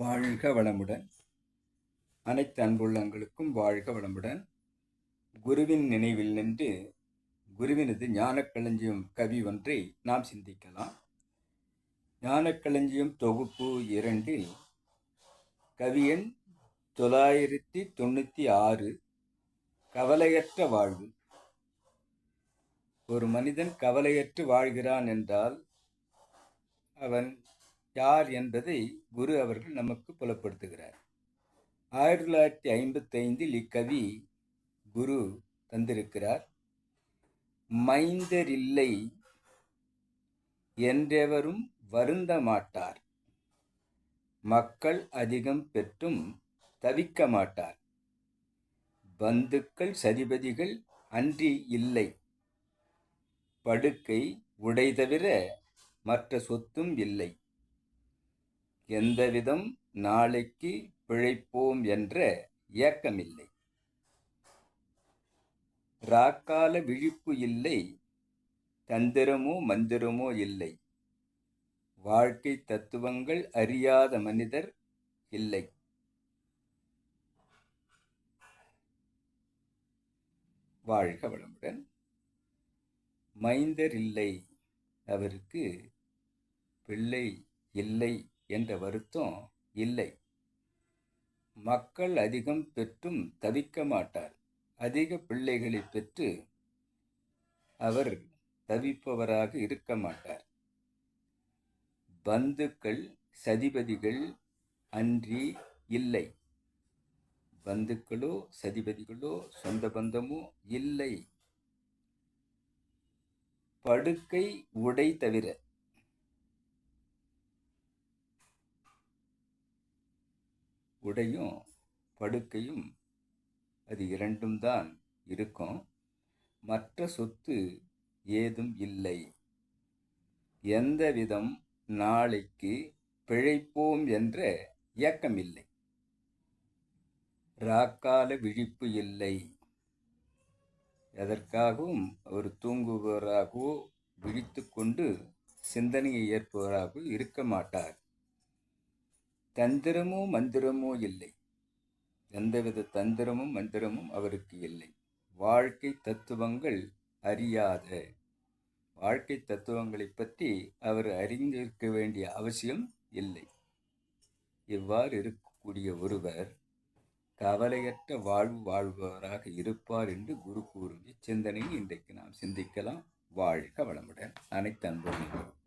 வாழ்க வளமுடன். அனைத்து அன்புள்ளங்களுக்கும் வாழ்க வளமுடன். குருவின் நினைவில் நின்று குருவினது ஞானக்களஞ்சியம் கவி ஒன்றை நாம் சிந்திக்கலாம். ஞானக்களஞ்சியம் தொகுப்பு இரண்டில் கவியன் தொள்ளாயிரத்தி தொண்ணூற்றி ஆறு கவலையற்ற வாழ்வு. ஒரு மனிதன் கவலையற்று வாழ்கிறான் என்றால் அவன் யார் என்பதை குரு அவர்கள் நமக்கு புலப்படுத்துகிறார். ஆயிரத்தி தொள்ளாயிரத்தி ஐம்பத்தைந்தில் இக்கவி குரு தந்திருக்கிறார். மைந்தரில்லை என்றெவரும் வருந்த மாட்டார். மக்கள் அதிகம் பெற்றும் தவிக்க மாட்டார். பந்துக்கள் சதிபதிகள் அன்றி இல்லை. படுக்கை உடை தவிர மற்ற சொத்தும் இல்லை. எந்தவிதம் நாளைக்கு பிழைப்போம் என்ற ஏக்கமில்லை ராக்கால விழிப்பு இல்லை தந்திரமோ மந்திரமோ இல்லை. வாழ்க்கை தத்துவங்கள் அறியாத மனிதர் இல்லை. வாழ்க வளமுடன். மைந்தர் இல்லை அவருக்கு பிள்ளை இல்லை. என்ற வருத்தம் இல்லை. மக்கள் அதிகம் பெற்றும் தவிக்க மாட்டார். அதிக பிள்ளைகளை பெற்று அவர் தவிப்பவராக இருக்க மாட்டார். பந்துக்கள் சதிபதிகள் அன்றி இல்லை. பந்துக்களோ சதிபதிகளோ சொந்த பந்தமோ இல்லை. படுக்கை உடை தவிர உடையும் படுக்கையும் அது இரண்டும் தான் இருக்கும். மற்ற சொத்து ஏதும் இல்லை. எந்த விதம் நாளைக்கு பிழைப்போம் என்ற இயக்கமில்லை. ராக்கால விழிப்பு இல்லை. எதற்காகவும் அவர் தூங்குபவராகவோ விழித்து கொண்டு சிந்தனையை ஏற்பவராகவோ இருக்க மாட்டார். தந்திரமோ மந்திரமோ இல்லை. எந்தவித தந்திரமும் மந்திரமும் அவருக்கு இல்லை. வாழ்க்கை தத்துவங்கள் அறியாத. வாழ்க்கை தத்துவங்களை பற்றி அவர் அறிந்திருக்க வேண்டிய அவசியம் இல்லை. இவ்வாறு இருக்கக்கூடிய ஒருவர் கவலையற்ற வாழ்வு வாழ்பவராக இருப்பார் என்று குரு கூறும் இச்சிந்தனையை இன்றைக்கு நாம் சிந்திக்கலாம். வாழ்க வளமுடன். அனைத்து அன்பும்.